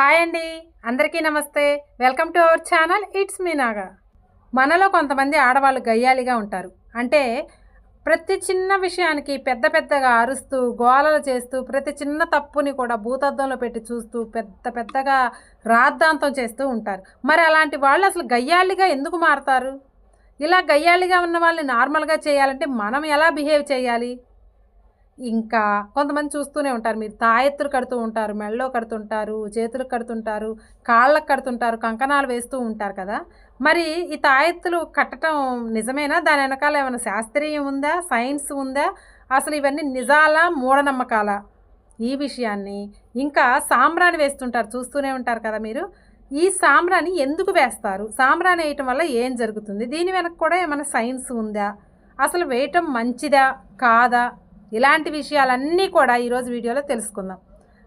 Hi అండి. అందరికీ నమస్తే. Welcome to our channel it's మీ నాగా. మనలో కొంతమంది ఆడవాళ్ళు గయ్యాలిగా ఉంటారు. అంటే ప్రతి చిన్న విషయానికి పెద్ద పెద్దగా అరుస్తూ గోలలు చేస్తూ ప్రతి చిన్న తప్పుని కూడా భూతద్దంలో పెట్టి చూస్తూ పెద్ద పెద్దగా రాద్ధాంతం చేస్తూ ఉంటారు. మరి అలాంటి వాళ్ళు అసలు గయ్యాలిగా ఎందుకు మారతారు? ఇలా గయ్యాలిగా ఉన్న వాళ్ళని నార్మల్గా చేయాలంటే మనం ఎలా బిహేవ్ చేయాలి? ఇంకా కొంతమంది చూస్తూనే ఉంటారు. మీరు తాయెత్తులు కడుతూ ఉంటారు మెళ్ళో కడుతుంటారు చేతులకు కడుతుంటారు కాళ్ళకు కడుతుంటారు కంకణాలు వేస్తూ ఉంటారు కదా. మరి ఈ తాయెత్తులు కట్టడం నిజమేనా? దాని వెనకాల ఏమైనా శాస్త్రీయం ఉందా? సైన్స్ ఉందా? అసలు ఇవన్నీ నిజాలా మూఢనమ్మకాలా ఈ విషయాన్ని ఇంకా సాంబ్రాణి వేస్తుంటారు చూస్తూనే ఉంటారు కదా మీరు. ఈ సాంబ్రాణి ఎందుకు వేస్తారు? సాంబ్రాణి వేయటం వల్ల ఏం జరుగుతుంది? దీని వెనక కూడా ఏమైనా సైన్స్ ఉందా? అసలు వేయటం మంచిదా? కాదా? ఇలాంటి విషయాలన్నీ కూడా ఈరోజు వీడియోలో తెలుసుకుందాం.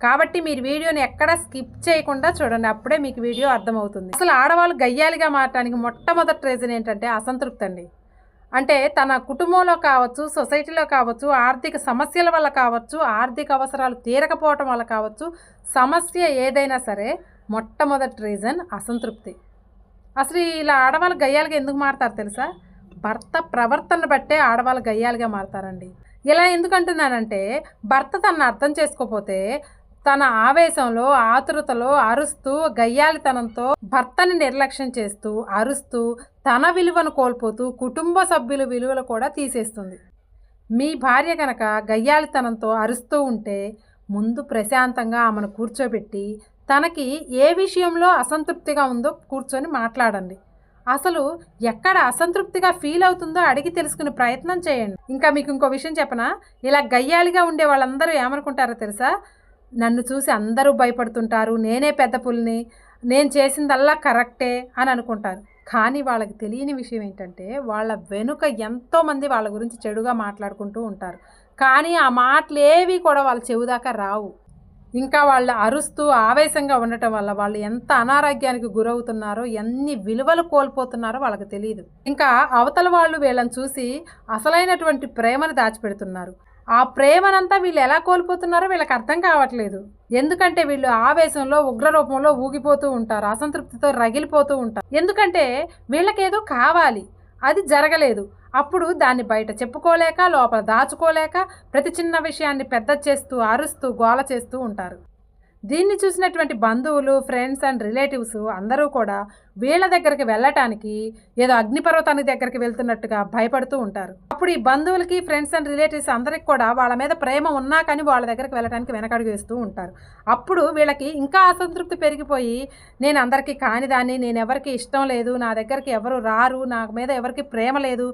కాబట్టి మీరు వీడియోని ఎక్కడ స్కిప్ చేయకుండా చూడండి అప్పుడే మీకు వీడియో అర్థమవుతుంది. అసలు ఆడవాళ్ళు గయ్యాలిగా మారటానికి మొట్టమొదటి రీజన్ ఏంటంటే అసంతృప్తి అండి. అంటే తన కుటుంబంలో కావచ్చు సొసైటీలో కావచ్చు ఆర్థిక సమస్యల వల్ల కావచ్చు ఆర్థిక అవసరాలు తీరకపోవటం వల్ల కావచ్చు సమస్య ఏదైనా సరే మొట్టమొదటి రీజన్ అసంతృప్తి. అసలు ఇలా ఆడవాళ్ళు గయ్యాలుగా ఎందుకు మారుతారు తెలుసా? భర్త ప్రవర్తన బట్టే ఆడవాళ్ళు గయ్యాలుగా మారుతారండి. ఇలా ఎందుకు అంటున్నానంటే భర్త తనను అర్థం చేసుకోపోతే తన ఆవేశంలో ఆతురతలో అరుస్తూ గయ్యాలితనంతో భర్తని నిర్లక్ష్యం చేస్తూ అరుస్తూ తన విలువను కోల్పోతూ కుటుంబ సభ్యుల విలువలు కూడా తీసేస్తుంది. మీ భార్య కనుక గయ్యాలితనంతో అరుస్తూ ఉంటే ముందు ప్రశాంతంగా ఆమెను కూర్చోబెట్టి తనకి ఏ విషయంలో అసంతృప్తిగా ఉందో కూర్చొని మాట్లాడండి. అసలు ఎక్కడ అసంతృప్తిగా ఫీల్ అవుతుందో అడిగి తెలుసుకునే ప్రయత్నం చేయండి. ఇంకా మీకు ఇంకో విషయం చెప్పనా? ఇలా గయ్యాలిగా ఉండే వాళ్ళందరూ ఏమనుకుంటారో తెలుసా? నన్ను చూసి అందరూ భయపడుతుంటారు. నేనే పెద్ద పుల్ని. నేను చేసిందల్లా కరెక్టే అని అనుకుంటారు. కానీ వాళ్ళకి తెలియని విషయం ఏంటంటే వాళ్ళ వెనుక ఎంతోమంది వాళ్ళ గురించి చెడుగా మాట్లాడుకుంటూ ఉంటారు. కానీ ఆ మాటలు ఏవి కూడా వాళ్ళ చెవుదాకా రావు. ఇంకా వాళ్ళు అరుస్తూ ఆవేశంగా ఉండటం వల్ల వాళ్ళు ఎంత అనారోగ్యానికి గురవుతున్నారో ఎన్ని విలువలు కోల్పోతున్నారో వాళ్ళకి తెలియదు ఇంకా అవతల వాళ్ళు వీళ్ళని చూసి అసలైనటువంటి ప్రేమను దాచిపెడుతున్నారు. ఆ ప్రేమనంతా వీళ్ళు ఎలా కోల్పోతున్నారో వీళ్ళకి అర్థం కావట్లేదు. ఎందుకంటే వీళ్ళు ఆవేశంలో ఉగ్ర రూపంలో ఊగిపోతూ ఉంటారు అసంతృప్తితో రగిలిపోతూ ఉంటారు. ఎందుకంటే వీళ్ళకేదో కావాలి అది జరగలేదు. అప్పుడు దాన్ని బయట చెప్పుకోలేక లోపల దాచుకోలేక ప్రతి చిన్న విషయాన్ని పెద్ద చేస్తూ అరుస్తూ గోల చేస్తూ ఉంటారు. దీన్ని చూసినటువంటి బంధువులు ఫ్రెండ్స్ అండ్ రిలేటివ్స్ అందరూ కూడా వీళ్ళ దగ్గరికి వెళ్ళటానికి ఏదో అగ్నిపర్వతానికి దగ్గరికి వెళ్తున్నట్టుగా భయపడుతూ ఉంటారు. అప్పుడు ఈ బంధువులకి ఫ్రెండ్స్ అండ్ రిలేటివ్స్ అందరికి కూడా వాళ్ళ మీద ప్రేమ ఉన్నా కానీ వాళ్ళ దగ్గరికి వెళ్ళడానికి వెనకడుగు వేస్తూ ఉంటారు. అప్పుడు వీళ్ళకి ఇంకా అసంతృప్తి పెరిగిపోయి నేను అందరికీ కానిదాన్ని నేను ఎవరికి ఇష్టం లేదు నా దగ్గరికి ఎవరు రారు నా మీద ఎవరికి ప్రేమ లేదు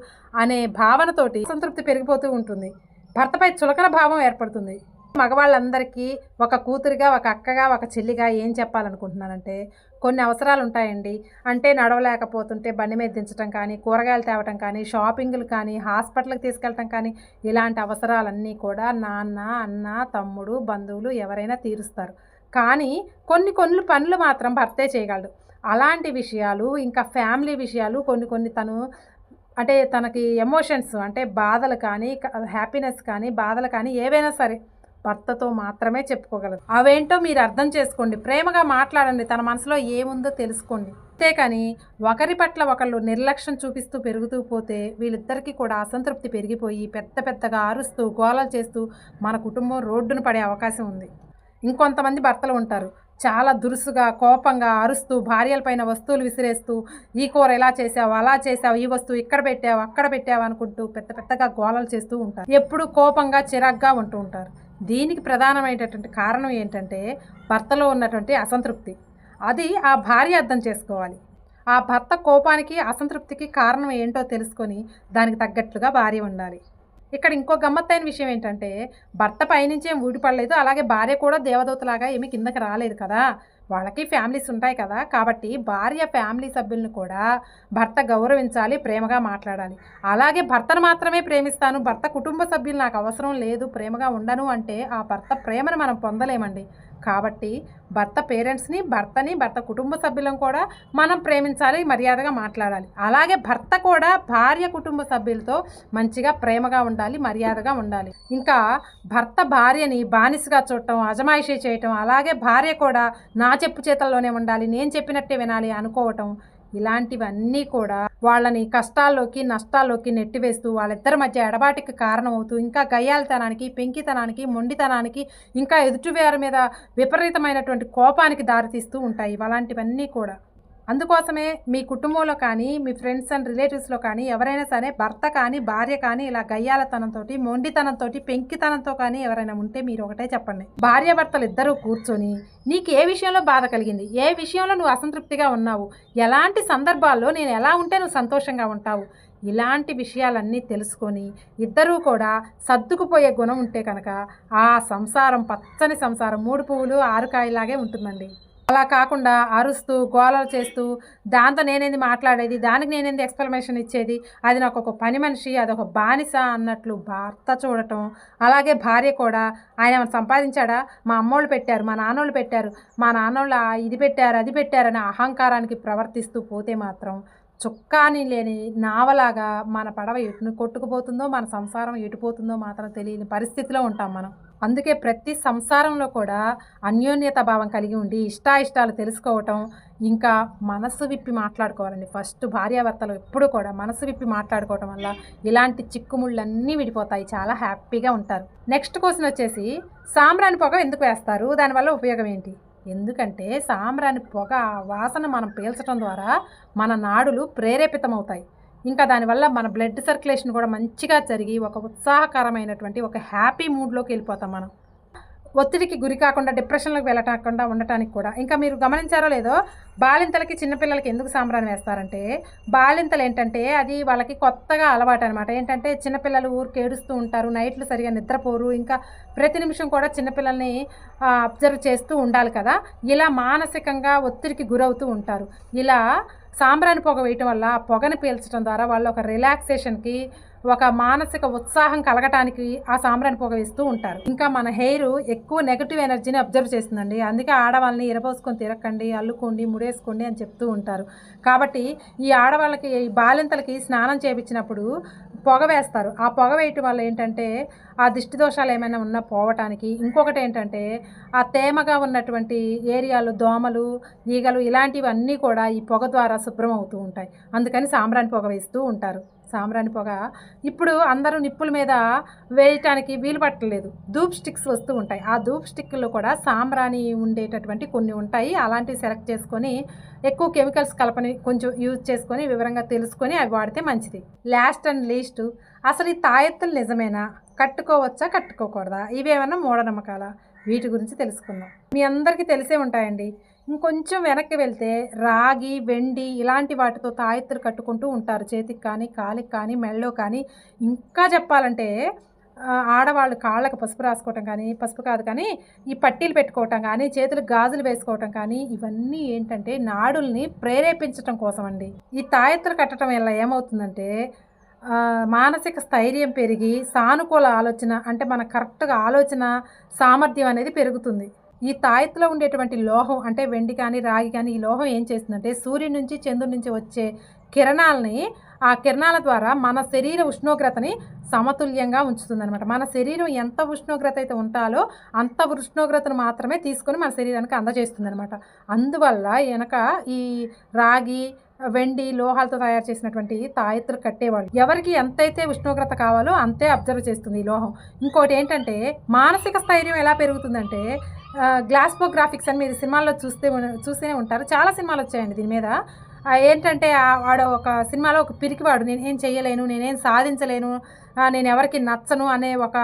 అనే భావనతోటి అసంతృప్తి పెరిగిపోతూ ఉంటుంది. భర్తపై చులకన భావం ఏర్పడుతుంది. మగవాళ్ళందరికీ ఒక కూతురిగా ఒక అక్కగా ఒక చెల్లిగా ఏం చెప్పాలనుకుంటున్నానంటే కొన్ని అవసరాలు ఉంటాయండి అంటే నడవలేకపోతుంటే బండి మీద దించడం కానీ కూరగాయలు తేవటం కానీ షాపింగ్లు కానీ హాస్పిటల్కి తీసుకెళ్ళటం కానీ ఇలాంటి అవసరాలన్నీ కూడా నాన్న అన్న తమ్ముడు బంధువులు ఎవరైనా తీరుస్తారు. కానీ కొన్ని కొన్ని పనులు మాత్రం భర్తే చేయగలడు. అలాంటి విషయాలు ఇంకా ఫ్యామిలీ విషయాలు కొన్ని కొన్ని తను అంటే తనకి ఎమోషన్స్ అంటే బాధలు కానీ హ్యాపీనెస్ కానీ బాధలు కానీ ఏవైనా సరే భర్తతో మాత్రమే చెప్పుకోగలదు. అవేంటో మీరు అర్థం చేసుకోండి. ప్రేమగా మాట్లాడండి. తన మనసులో ఏముందో తెలుసుకోండి. అంతేకాని ఒకరి పట్ల ఒకళ్ళు నిర్లక్ష్యం చూపిస్తూ పెరుగుతూ పోతే వీళ్ళిద్దరికీ కూడా అసంతృప్తి పెరిగిపోయి పెద్ద పెద్దగా అరుస్తూ గోలలు చేస్తూ మన కుటుంబం రోడ్డున పడే అవకాశం ఉంది. ఇంకొంతమంది భర్తలు ఉంటారు. చాలా దురుసుగా కోపంగా అరుస్తూ భార్యలపైన వస్తువులు విసిరేస్తూ ఈ కూర ఎలా చేసావు? అలా చేసావు? ఈ వస్తువు ఇక్కడ పెట్టావు? అక్కడ పెట్టావు? అనుకుంటూ పెద్ద పెద్దగా గోలలు చేస్తూ ఉంటారు. ఎప్పుడు కోపంగా చిరాగ్గా ఉంటూ ఉంటారు. దీనికి ప్రధానమైనటువంటి కారణం ఏంటంటే భర్తలో ఉన్నటువంటి అసంతృప్తి. అది ఆ భార్య అర్థం చేసుకోవాలి. ఆ భర్త కోపానికి అసంతృప్తికి కారణం ఏంటో తెలుసుకొని దానికి తగ్గట్లుగా భార్య ఉండాలి. ఇక్కడ ఇంకో గమ్మత్తైన విషయం ఏంటంటే భర్త పైనుంచి ఏం ఊడిపడలేదు అలాగే భార్య కూడా దేవదూతలాగా ఏమి కిందకి రాలేదు కదా. వాళ్ళకి ఫ్యామిలీస్ ఉంటాయి కదా. కాబట్టి భార్య ఫ్యామిలీ సభ్యులను కూడా భర్త గౌరవించాలి ప్రేమగా మాట్లాడాలి. అలాగే భర్తను మాత్రమే ప్రేమిస్తాను భర్త కుటుంబ సభ్యులు నాకు అవసరం లేదు ప్రేమగా ఉండను అంటే ఆ భర్త ప్రేమను మనం పొందలేమండి. కాబట్టి భర్త పేరెంట్స్ని భర్తని భర్త కుటుంబ సభ్యులను కూడా మనం ప్రేమించాలి మర్యాదగా మాట్లాడాలి. అలాగే భర్త కూడా భార్య కుటుంబ సభ్యులతో మంచిగా ప్రేమగా ఉండాలి మర్యాదగా ఉండాలి. ఇంకా భర్త భార్యని బానిసగా చూడటం అజమాయిషీ చేయటం అలాగే భార్య కూడా నా చెప్పు చేతల్లోనే ఉండాలి నేను చెప్పినట్టే వినాలి అనుకోవటం ఇలాంటివన్నీ కూడా వాళ్ళని కష్టాల్లోకి నష్టాల్లోకి నెట్టివేస్తూ వాళ్ళిద్దరి మధ్య ఎడబాటికి కారణమవుతూ ఇంకా గయ్యాలితనానికి పెంకితనానికి మొండితనానికి ఇంకా ఎదుటివారి మీద విపరీతమైనటువంటి కోపానికి దారితీస్తూ ఉంటాయి. అలాంటివన్నీ కూడా అందుకోసమే మీ కుటుంబంలో కానీ మీ ఫ్రెండ్స్ అండ్ రిలేటివ్స్లో కానీ ఎవరైనా సరే భర్త కానీ భార్య కానీ ఇలా గయ్యాలతనంతో మొండితనంతో పెంకితనంతో కానీ ఎవరైనా ఉంటే మీరు ఒకటే చెప్పండి. భార్య భర్తలు ఇద్దరూ కూర్చొని నీకు ఏ విషయంలో బాధ కలిగింది? ఏ విషయంలో నువ్వు అసంతృప్తిగా ఉన్నావు? ఎలాంటి సందర్భాల్లో నేను ఎలా ఉంటే నువ్వు సంతోషంగా ఉంటావు? ఇలాంటి విషయాలన్నీ తెలుసుకొని ఇద్దరూ కూడా సర్దుకుపోయే గుణం ఉంటే కనుక ఆ సంసారం పచ్చని సంసారం మూడు పువ్వులు ఆరుకాయలాగే ఉంటుందండి. అలా కాకుండా అరుస్తూ గోలలు చేస్తూ దాంతో నేనేంది మాట్లాడేది? దానికి నేనేంది ఎక్స్ప్లెనేషన్ ఇచ్చేది? అది నాకు ఒక పని మనిషి అది ఒక బానిస అన్నట్లు భర్త చూడటం. అలాగే భార్య కూడా ఆయన సంపాదించాడా? మా అమ్మోళ్ళు పెట్టారు మా నాన్నోళ్ళు పెట్టారు. మా నాన్నోళ్ళు ఇది పెట్టారు అది పెట్టారని అహంకారానికి ప్రవర్తిస్తూ పోతే మాత్రం చుక్కాని లేని నావలాగా మన పడవ ఎటు కొట్టుకుపోతుందో మన సంసారం ఎటుపోతుందో మాత్రం తెలియని పరిస్థితిలో ఉంటాం మనం. అందుకే ప్రతి సంసారంలో కూడా అన్యోన్యత భావం కలిగి ఉండి ఇష్టాయిష్టాలు తెలుసుకోవటం ఇంకా మనసు విప్పి మాట్లాడుకోవాలండి. ఫస్ట్ భార్యాభర్తలు ఎప్పుడు కూడా మనసు విప్పి మాట్లాడుకోవటం వల్ల ఇలాంటి చిక్కుముళ్ళన్నీ విడిపోతాయి. చాలా హ్యాపీగా ఉంటారు. నెక్స్ట్ క్వశ్చన్ వచ్చేసి సాంబ్రాణి పొగ ఎందుకు వేస్తారు? దానివల్ల ఉపయోగం ఏంటి? ఎందుకంటే సాంబ్రాణి పొగ వాసన మనం పీల్చడం ద్వారా మన నాడులు ప్రేరేపితమవుతాయి. ఇంకా దానివల్ల మన బ్లడ్ సర్క్యులేషన్ కూడా మంచిగా జరిగి ఒక ఉత్సాహకరమైనటువంటి ఒక హ్యాపీ మూడ్లోకి వెళ్ళిపోతాం మనం. ఒత్తిడికి గురి కాకుండా డిప్రెషన్లోకి వెళ్ళకుండా ఉండటానికి కూడా. ఇంకా మీరు గమనించారో లేదో బాలింతలకి చిన్నపిల్లలకి ఎందుకు సాంబ్రాన్ని వేస్తారంటే బాలింతలు ఏంటంటే అది వాళ్ళకి కొత్తగా అలవాటు అనమాట ఏంటంటే చిన్నపిల్లలు ఊరికి ఏడుస్తూ ఉంటారు నైట్లు సరిగా నిద్రపోరు ఇంకా ప్రతి నిమిషం కూడా చిన్నపిల్లల్ని అబ్జర్వ్ చేస్తూ ఉండాలి కదా. ఇలా మానసికంగా ఒత్తిడికి గురవుతూ ఉంటారు. ఇలా సాంబ్రాణి పొగ వేయటం వల్ల ఆ పొగని పీల్చడం ద్వారా వాళ్ళు ఒక రిలాక్సేషన్కి ఒక మానసిక ఉత్సాహం కలగటానికి ఆ సాంబ్రాన్ని పొగ వేస్తూ ఉంటారు. ఇంకా మన హెయిర్ ఎక్కువ నెగటివ్ ఎనర్జీని అబ్జర్వ్ చేస్తుందండి. అందుకే ఆడవాళ్ళని ఇరపోసుకొని తిరక్కండి అల్లుకోండి ముడేసుకోండి అని చెప్తూ ఉంటారు. కాబట్టి ఈ ఆడవాళ్ళకి ఈ బాలింతలకి స్నానం చేయించినప్పుడు పొగ వేస్తారు. ఆ పొగ వేయటం వల్ల ఏంటంటే ఆ దిష్టి దోషాలు ఏమైనా ఉన్నా పోవటానికి ఇంకొకటి ఏంటంటే ఆ తేమగా ఉన్నటువంటి ఏరియాలు దోమలు ఈగలు ఇలాంటివన్నీ కూడా ఈ పొగ ద్వారా శుభ్రం అవుతూ ఉంటాయి. అందుకని సాంబ్రాణి పొగ వేస్తూ ఉంటారు. సాంబ్రాణి పొగ. ఇప్పుడు అందరూ నిప్పుల మీద వేయటానికి వీలు పట్టలేదు. ధూప్ స్టిక్స్ వస్తూ ఉంటాయి. ఆ ధూప్ స్టిక్లో కూడా సాంబ్రాణి ఉండేటటువంటి కొన్ని ఉంటాయి. అలాంటివి సెలెక్ట్ చేసుకొని ఎక్కువ కెమికల్స్ కలపని కొంచెం యూజ్ చేసుకొని వివరంగా తెలుసుకొని అవి వాడితే మంచిది. లాస్ట్ అండ్ లీస్ట్ అసలు ఈ తాయెత్తులు నిజమేనా? కట్టుకోవచ్చా? కట్టుకోకూడదా? ఇవేమన్నా మూఢనమ్మకాలా? వీటి గురించి తెలుసుకుందాం. మీ అందరికీ తెలిసే ఉంటాయండి. ఇంకొంచెం వెనక్కి వెళ్తే రాగి వెండి ఇలాంటి వాటితో తాయెత్తులు కట్టుకుంటూ ఉంటారు. చేతికి కానీ కాలికి కానీ మెళ్ళలో కానీ. ఇంకా చెప్పాలంటే ఆడవాళ్ళు కాళ్ళకు పసుపు రాసుకోవటం కానీ పసుపు కాదు కానీ ఈ పట్టీలు పెట్టుకోవటం కానీ చేతులకు గాజులు వేసుకోవటం కానీ ఇవన్నీ ఏంటంటే నాడుల్ని ప్రేరేపించటం కోసం అండి ఈ తాయెత్తులు కట్టడం వల్ల ఏమవుతుందంటే మానసిక స్థైర్యం పెరిగి సానుకూల ఆలోచన అంటే మన కరెక్ట్గా ఆలోచన సామర్థ్యం అనేది పెరుగుతుంది. ఈ తాయెత్తులో ఉండేటువంటి లోహం అంటే వెండి కానీ రాగి కానీ ఈ లోహం ఏం చేస్తుందంటే సూర్యుడి నుంచి చంద్రుడి నుంచి వచ్చే కిరణాలని ఆ కిరణాల ద్వారా మన శరీర ఉష్ణోగ్రతని సమతుల్యంగా ఉంచుతుందనమాట మన శరీరం ఎంత ఉష్ణోగ్రత అయితే ఉంటాలో అంత ఉష్ణోగ్రతను మాత్రమే తీసుకొని మన శరీరానికి అందజేస్తుంది అనమాట అందువల్ల వెనక ఈ రాగి వెండి లోహాలతో తయారు చేసినటువంటి తాయెత్తులు కట్టేవాళ్ళు. ఎవరికి ఎంతైతే ఉష్ణోగ్రత కావాలో అంతే అబ్జర్వ్ చేస్తుంది ఈ లోహం. ఇంకోటి ఏంటంటే మానసిక స్థైర్యం ఎలా పెరుగుతుందంటే గ్లాస్పోగ్రాఫిక్స్ అని మీరు సినిమాల్లో చూస్తే చూస్తూనే ఉంటారు. చాలా సినిమాలు వచ్చాయండి దీని మీద. ఏంటంటే వాడు ఒక సినిమాలో ఒక పిరికివాడు నేనేం చేయలేను నేనేం సాధించలేను నేను ఎవరికి నచ్చను అనే ఒక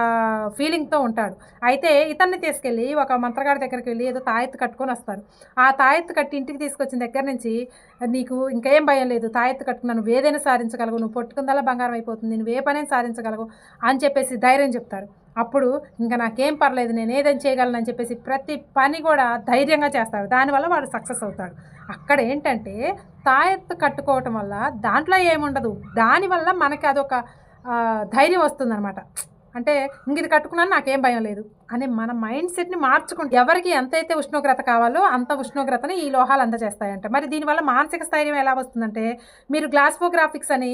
ఫీలింగ్తో ఉంటాడు. అయితే ఇతన్ని తీసుకెళ్ళి ఒక మంత్రగాడి దగ్గరికి వెళ్ళి ఏదో తాయెత్తు కట్టుకొని వస్తారు. ఆ తాయెత్తు కట్టి ఇంటికి తీసుకొచ్చిన దగ్గర నుంచి నీకు ఇంకేం భయం లేదు తాయెత్తు కట్టుకున్నాను వేదైనా ఏదైనా సాధించగలవు నువ్వు పట్టుకుందల్లా బంగారం అయిపోతుంది నువ్వు ఏ పనైనా సాధించగలవు అని చెప్పేసి ధైర్యం చెప్తారు. అప్పుడు ఇంకా నాకేం పర్లేదు నేను ఏదైనా చేయగలను అని చెప్పేసి ప్రతి పని కూడా ధైర్యంగా చేస్తాడు. దానివల్ల వాడు సక్సెస్ అవుతాడు. అక్కడ ఏంటంటే తాయెత్తు కట్టుకోవటం వల్ల దాంట్లో ఏముండదు. దానివల్ల మనకి అదొక ధైర్యం వస్తుందన్నమాట. అంటే ఇంక ఇది కట్టుకున్నాను నాకేం భయం లేదు. అనే మన మైండ్ సెట్ని మార్చుకుంటే ఎవరికి ఎంతైతే ఉష్ణోగ్రత కావాలో అంత ఉష్ణోగ్రతని ఈ లోహాలు అందజేస్తాయంట. మరి దీనివల్ల మానసిక స్థైర్యం ఎలా వస్తుందంటే మీరు గ్లాస్ఫోగ్రాఫిక్స్ అని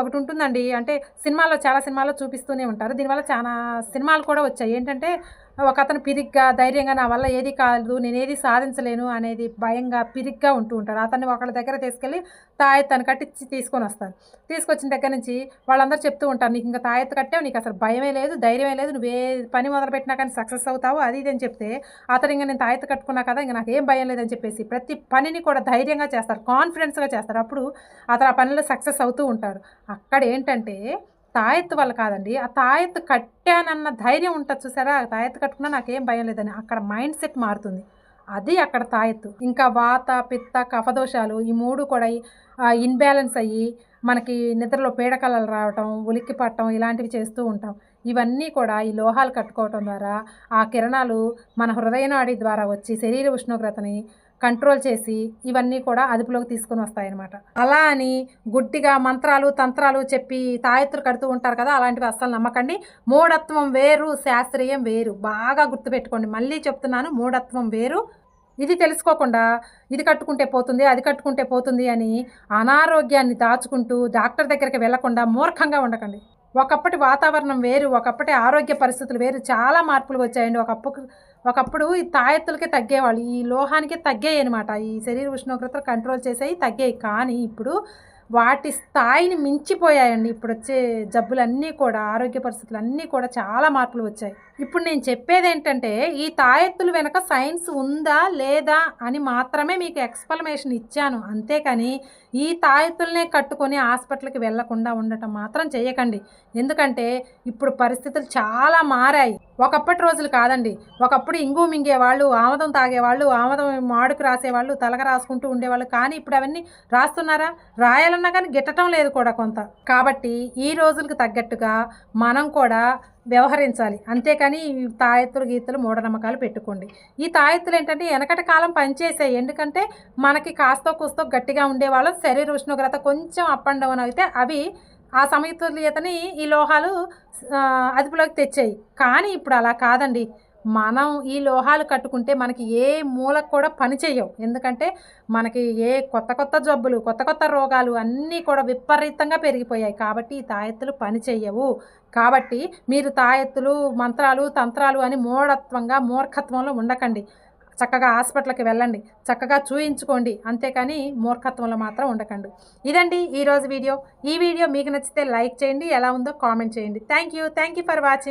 ఒకటి ఉంటుందండి. అంటే సినిమాల్లో చాలా సినిమాల్లో చూపిస్తూనే ఉంటారు. దీనివల్ల చాలా సినిమాలు కూడా వచ్చాయి. ఏంటంటే ఒక అతను పిరిగ్గా ధైర్యంగా నా వల్ల ఏది కాదు నేను ఏది సాధించలేను అనేది భయంగా పిరిగ్గా ఉంటూ ఉంటారు. అతన్ని ఒకళ్ళ దగ్గర తీసుకెళ్ళి తాయెత్తు కట్టించి తీసుకొని వస్తారు. తీసుకొచ్చిన దగ్గర నుంచి వాళ్ళందరూ చెప్తూ ఉంటారు నీకు ఇంకా తాయెత్తు కట్టావు నీకు అసలు భయమే లేదు ధైర్యమే లేదు నువ్వు ఏ పని మొదలుపెట్టినా కానీ సక్సెస్ అవుతావు అది ఇది అని చెప్తే అతను ఇంకా నేను తాయత కట్టుకున్నా కదా ఇంకా నాకు ఏం భయం లేదని చెప్పేసి ప్రతి పనిని కూడా ధైర్యంగా చేస్తారు కాన్ఫిడెన్స్గా చేస్తారు. అప్పుడు అతను ఆ పనిలో సక్సెస్ అవుతూ ఉంటారు అక్కడ ఏంటంటే తాయెత్తు వల్ల కాదండి ఆ తాయెత్తు కట్టానన్న ధైర్యం ఉంటుంది చూసారా? తాయెత్తు కట్టుకున్నా నాకేం భయం లేదని అక్కడ మైండ్ సెట్ మారుతుంది. అది అక్కడ తాయెత్తు. ఇంకా వాత పిత్త కఫదోషాలు ఈ మూడు కూడా ఇన్బ్యాలెన్స్ అయ్యి మనకి నిద్రలో పీడకలలు రావటం ఉలిక్కి పట్టడం ఇలాంటివి చేస్తూ ఉంటాం. ఇవన్నీ కూడా ఈ లోహాలు కట్టుకోవటం ద్వారా ఆ కిరణాలు మన హృదయనాడి ద్వారా వచ్చి శరీర ఉష్ణోగ్రతని కంట్రోల్ చేసి ఇవన్నీ కూడా అదుపులోకి తీసుకొని వస్తాయన్నమాట. అలా అని గుడ్డిగా మంత్రాలు తంత్రాలు చెప్పి తాయెత్తులు కడుతూ ఉంటారు కదా అలాంటివి అస్సలు నమ్మకండి. మూఢత్వం వేరు శాస్త్రీయం వేరు. బాగా గుర్తుపెట్టుకోండి. మళ్ళీ చెప్తున్నాను మూఢత్వం వేరు. ఇది తెలుసుకోకుండా ఇది కట్టుకుంటే పోతుంది అది కట్టుకుంటే పోతుంది అని అనారోగ్యాన్ని దాచుకుంటూ డాక్టర్ దగ్గరికి వెళ్ళకుండా మూర్ఖంగా ఉండకండి. ఒకప్పటి వాతావరణం వేరు ఒకప్పటి ఆరోగ్య పరిస్థితులు వేరు చాలా మార్పులు వచ్చాయండి. ఒకప్పుడు ఒకప్పుడు ఈ తాయెత్తులకే తగ్గేవాళ్ళు ఈ లోహానికి తగ్గాయి అనమాట ఈ శరీర ఉష్ణోగ్రతలు కంట్రోల్ చేసేవి తగ్గాయి కానీ ఇప్పుడు వాటి స్థాయిని మించిపోయాయండి. ఇప్పుడు వచ్చే జబ్బులన్నీ కూడా ఆరోగ్య పరిస్థితులు అన్నీ కూడా చాలా మార్పులు వచ్చాయి. ఇప్పుడు నేను చెప్పేది ఏంటంటే ఈ తాయెత్తులు వెనక సైన్స్ ఉందా లేదా అని మాత్రమే మీకు ఎక్స్ప్లమేషన్ ఇచ్చాను. అంతేకాని ఈ తాయెత్తులనే కట్టుకొని హాస్పిటల్కి వెళ్ళకుండా ఉండటం మాత్రం చేయకండి ఎందుకంటే ఇప్పుడు పరిస్థితులు చాలా మారాయి. ఒకప్పటి రోజులు కాదండి. ఒకప్పుడు ఇంగు మింగేవాళ్ళు ఆమదం తాగేవాళ్ళు ఆమదం మాడుకు రాసేవాళ్ళు తలక రాసుకుంటూ ఉండేవాళ్ళు. కానీ ఇప్పుడు అవన్నీ రాస్తున్నారా? రాయాలన్నా కానీ గిట్టడం లేదు కూడా కొంత. కాబట్టి ఈ రోజులకు తగ్గట్టుగా మనం కూడా వ్యవహరించాలి. అంతేకాని ఈ తాయెత్తులు గీతలు మూఢనమ్మకాలు పెట్టుకోండి. ఈ తాయెత్తులు ఏంటంటే వెనకటి కాలం పనిచేసాయి ఎందుకంటే మనకి కాస్తో కూస్తో గట్టిగా ఉండేవాళ్ళం శరీర ఉష్ణోగ్రత కొంచెం అప్ అండ్ డౌన్ అయితే అవి ఆ సమతుల్యతని ఈ లోహాలు అదుపులోకి తెచ్చాయి. కానీ ఇప్పుడు అలా కాదండి. మనం ఈ లోహాలు కట్టుకుంటే మనకి ఏ మూలకు కూడా పని చేయవు ఎందుకంటే మనకి ఏ కొత్త కొత్త జబ్బులు కొత్త కొత్త రోగాలు అన్నీ కూడా విపరీతంగా పెరిగిపోయాయి. కాబట్టి ఈ తాయెత్తులు పని చేయవు కాబట్టి మీరు తాయెత్తులు మంత్రాలు తంత్రాలు అని మూఢత్వంగా మూర్ఖత్వంలో ఉండకండి. చక్కగా హాస్పిటల్కి వెళ్ళండి. చక్కగా చూయించుకోండి. అంతేకాని మూర్ఖత్వంలో మాత్రం ఉండకండి. ఇదండి ఈరోజు వీడియో. ఈ వీడియో మీకు నచ్చితే లైక్ చేయండి. ఎలా ఉందో కామెంట్ చేయండి. Thank you. Thank you for watching.